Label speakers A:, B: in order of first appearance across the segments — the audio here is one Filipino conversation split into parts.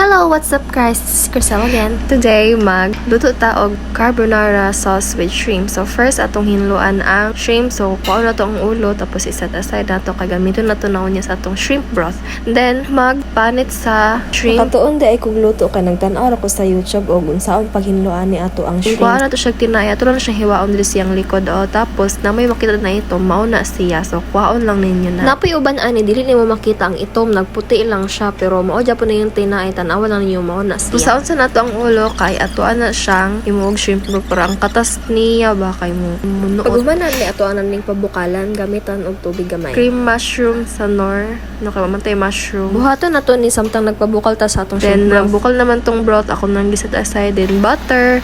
A: Hello, what's up guys? This is Crystal again. Today, magluto ta og carbonara sauce with shrimp. So first, atong hinluan ang shrimp. So kuha na to ang ulo, tapos iset aside na to. Kagamiton na to na niya sa atong shrimp broth. Then, magpanit sa shrimp.
B: Katuon di ay kung luto ka nagtan-aw ko sa YouTube og unsaon paghinluan ni ato ang shrimp.
A: kuha na to siya tinaya, ito na siya hiwaon dili siyang likod. O, tapos, na may makita na ito, mauna siya. So, kuhaon lang ninyo na. Napoy uban ani, dili nimo makita ang itom. Nagputi lang siya, pero mao po na yung tinaya. Tanawa lang ninyo, mauna siya. Kusaon sa nato ang ulo, kay atuan na siyang imuog shrimp. Pero ang katas niya ba kay mo munuot.
B: Paghumanan ni ato anan ning pabukalan gamitan og tubig gamay.
A: Cream mushroom sa nor. No, kay mamantay mushroom.
B: Buhaton na to ni samtang nagbabukal ta sa atong
A: Then, nagbukal naman tong broth. Ako nang giset aside. Then, butter,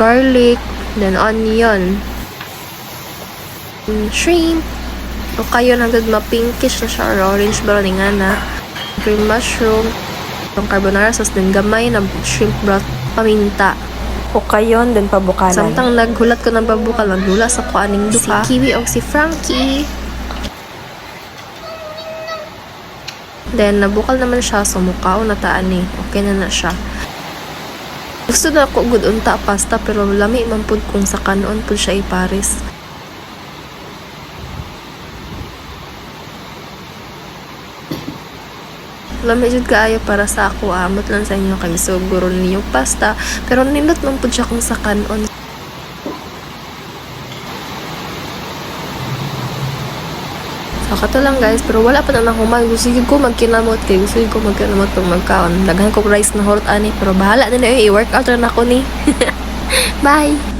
A: garlic, then onion, mm, shrimp. O kayo hanggang ma-pinkish na siya or orange brown nga na. Cream mushroom, yung carbonara sauce, then gamay na shrimp broth, paminta.
B: o kayon din pabukalan.
A: Samtang naghulat ko ng babukal, naghula sa ko aning duka. Si Kiwi o si Frankie. Then, nabukal naman siya, sumukaw na taan eh. Okay na na siya. Gusto na ako good unta pasta, pero lami man pud kung sa kanon pud siya ipares. Lami jud kaayo para sa ako amot lang sa inyo kay siguro ninyo pasta pero nindot man pud siya kung sa kanon So, kato lang guys, pero wala pa na nakuman. Gusto ko magkinamot kay gusto ko magkinamot pag magkaon. Daghan ko rice na horot ani, pero bahala na na i-workout na ako ni. Bye!